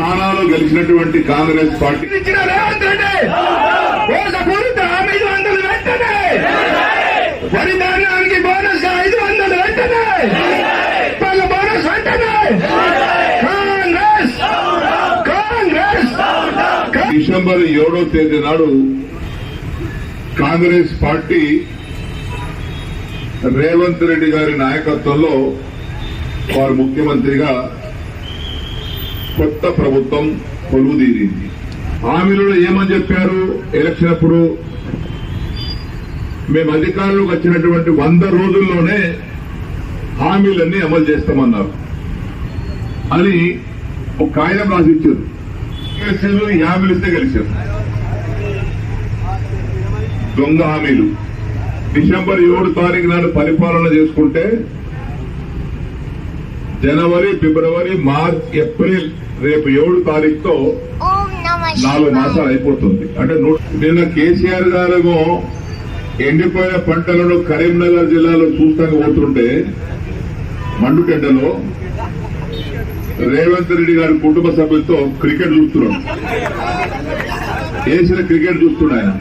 స్థానాలు గెలిచినటువంటి కాంగ్రెస్ పార్టీ. ఐదు వందలు వెంటనే! వరి ధాన్యానికి బోనస్గా ఐదు వందలు వెంటనే! పళ్ళ బోనస్ వెంటనే! కాంగ్రెస్! కాంగ్రెస్! డిసెంబర్ ఏడో తేదీ నాడు కాంగ్రెస్ పార్టీ రేవంత్ రెడ్డి గారి నాయకత్వంలో వారు ముఖ్యమంత్రిగా కొత్త ప్రభుత్వం కొలువుదీరింది. హామీలలో ఏమని చెప్పారు? ఎలక్షన్ అప్పుడు మేము అధికారంలోకి వచ్చినటువంటి వంద రోజుల్లోనే హామీలన్నీ అమలు చేస్తామన్నారు. అని ఒక కాగితం రాసి ఇచ్చారు ఈ హామీలు ఇస్తే గెలిచారు. దొంగ హామీలు. డిసెంబర్ ఏడు తారీఖు నాడు పరిపాలన చేసుకుంటే జనవరి ఫిబ్రవరి మార్చ్ ఏప్రిల్ రేపు ఏడు తారీఖుతో నాలుగు మాసాలు అయిపోతుంది. అంటే నిన్న కేసీఆర్ గారేమో ఎండిపోయిన పంటలను కరీంనగర్ జిల్లాలో చూస్తానికి పోతుంటే మండుకెడ్డలో రేవంత్ రెడ్డి గారి కుటుంబ సభ్యులతో క్రికెట్ చూస్తున్నాడు. వేసిన క్రికెట్ చూస్తున్నాడు ఆయన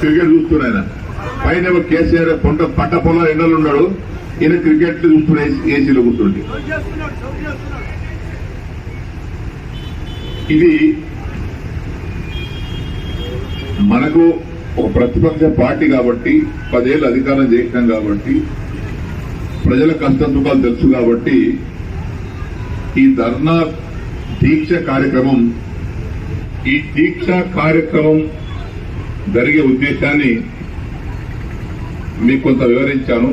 క్రికెట్ చూస్తున్నాడు ఆయన పైన కేసీఆర్ పంట పంట పొలం ఎండలున్నాడు ఈయన క్రికెట్ చూస్తున్న ఏసీలో కూర్చుండి ఇది మనకు ఒక ప్రతిపక్ష పార్టీ కాబట్టి పదేళ్ళు అధికారం చేసినాం కాబట్టి ప్రజల కష్ట సుఖాలు తెలుసు కాబట్టి ఈ ధర్నా దీక్ష కార్యక్రమం ఈ దీక్ష కార్యక్రమం జరిగే ఉద్దేశాన్ని మీకు కొంత వివరించాను.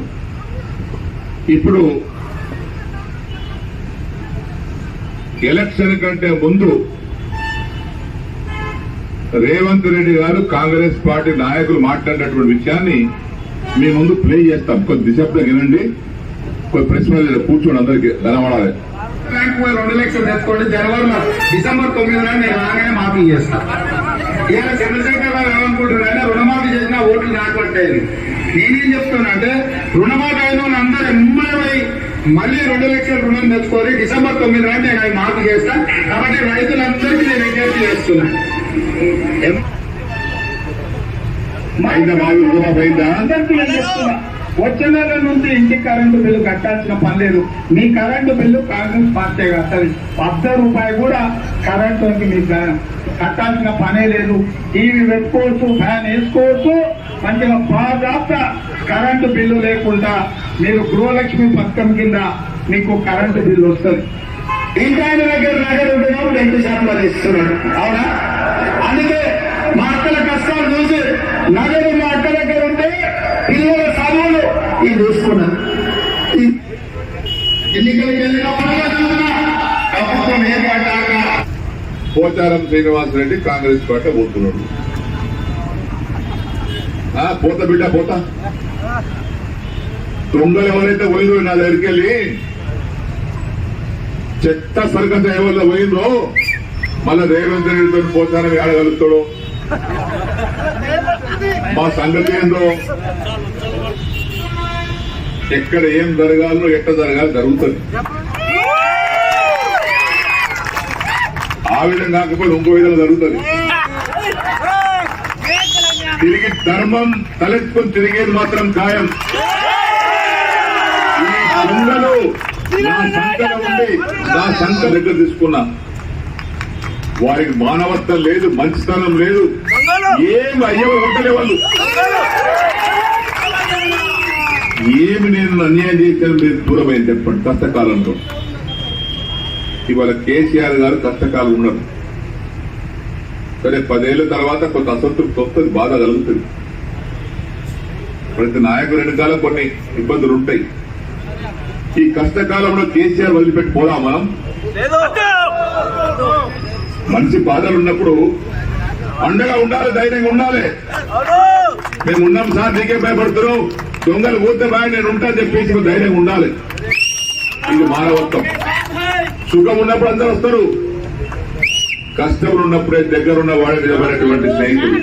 ఇప్పుడు ఎలక్షన్ కంటే ముందు రేవంత్ రెడ్డి గారు కాంగ్రెస్ పార్టీ నాయకులు మాట్లాడినటువంటి విషయాన్ని మీ ముందు ప్లే చేస్తాం. కొద్ది నిశ్శబ్దం వినండి. కొన్ని ప్రశ్నలు కూర్చోండి అందరికి. ధనవాడాలి రెండు లక్షలు తెచ్చుకోండి. జనవరి డిసెంబర్ తొమ్మిది నేను రాగానే మాఫీ చేస్తాను ఈయన చంద్రశేఖర్ గారు ఏమనుకుంటున్నారంటే రుణమాఫీ చేసిన ఓట్లు నాకు నేనేం చెప్తున్నా అంటే రుణమాఫీ అయిన అందరూ ఎమ్మడమై మళ్ళీ రెండు లక్షల రుణం తెచ్చుకోవాలి డిసెంబర్ తొమ్మిది నాడు నేను అవి మాఫీ చేస్తా. కాబట్టి రైతులందరికీ నేను విజ్ఞప్తి చేస్తున్నా. ఎం- అయిందా మావి రుణమాఫీ అయిందా అందరికీ నేను చెప్తున్నా. వచ్చే నెల నుంచి ఇంటికి కరెంటు బిల్లు కట్టాల్సిన పని లేదు. మీ కరెంటు బిల్లు కాంగ్రెస్ పార్టీ కట్టాలి పద్ద రూపాయి కూడా కరెంటు మీకు కట్టాల్సిన పనే లేదు. టీవీ పెట్టుకోవచ్చు ఫ్యాన్ వేసుకోవచ్చు మంచిగా పాదాప్త కరెంటు బిల్లు లేకుండా మీరు గృహలక్ష్మి పథకం కింద మీకు కరెంటు బిల్లు వస్తుంది. ఇంకా ఆయన దగ్గర నగదు ఉంటున్నాం రెండు శాతం ఇస్తున్నాడు. అవునా? అందుకే మా అక్కల కష్టాలు చూసి నగదు మా అక్క దగ్గర ఉంటే పిల్లల చదువులు చూసుకున్నా. చూసుకున్నాను ఈ- ఎన్నికలకు వెళ్ళిన ప్రభుత్వం ఏర్పడ్డాక పోచారం శ్రీనివాసరెడ్డి కాంగ్రెస్ పార్టీ పోతున్నాడు పోత బిడ్డ పోత. దొంగలు ఎవరైతే పోయిందో నా దగ్గరికి వెళ్ళి చెత్త సరికత ఎవరిలో పోయిందో మళ్ళా రేవంత్ రెడ్డితో పోతారని ఆడగలుగుతాడు మా సంగతి ఏందో? ఎక్కడ ఏం జరగాలో ఎట్ట జరగాలి జరుగుతుంది. ఆ విధంగా కాకపోతే ఇంకో విధంగా జరుగుతుంది. తిరిగి ధర్మం తలెత్తుకొని తిరిగేది మాత్రం ఖాయం. ఈ నా సంకల ఉండి నా సంక దగ్గర తీసుకున్నా. వారికి మానవత్వం లేదు మంచితనం లేదు. ఏం అయ్యో ఉండలే వాళ్ళు. ఏమి నేను అన్యాయం చేశాను మీరు దూరమైంది చెప్పండి. కష్టకాలంలో. ఇవాళ కేసీఆర్ గారు కష్టకాలం ఉన్నారు సరే పదేళ్ళ తర్వాత కొంత అసంతృప్తి వస్తుంది బాధ కలుగుతుంది. ప్రతి నాయకుడు వెనకాల కొన్ని ఇబ్బందులు ఉంటాయి. ఈ కష్టకాలంలో కేసీఆర్ వదిలిపెట్టి పోదా మనం. మనిషి బాధలు ఉన్నప్పుడు అండగా ఉండాలి ధైర్యంగా ఉండాలి. మేము ఉన్నాం సార్ నీకే భయపడుతున్నాం. దొంగలు పోతే బాగా నేను ఉంటా చెప్పేసి ధైర్యం ఉండాలి. ఇది మానవత్వం. సుఖం ఉన్నప్పుడు అందరూ వస్తారు. కష్టం ఉన్నప్పుడే దగ్గరున్న ఉన్న నిలబడేటువంటి స్నేహితుడు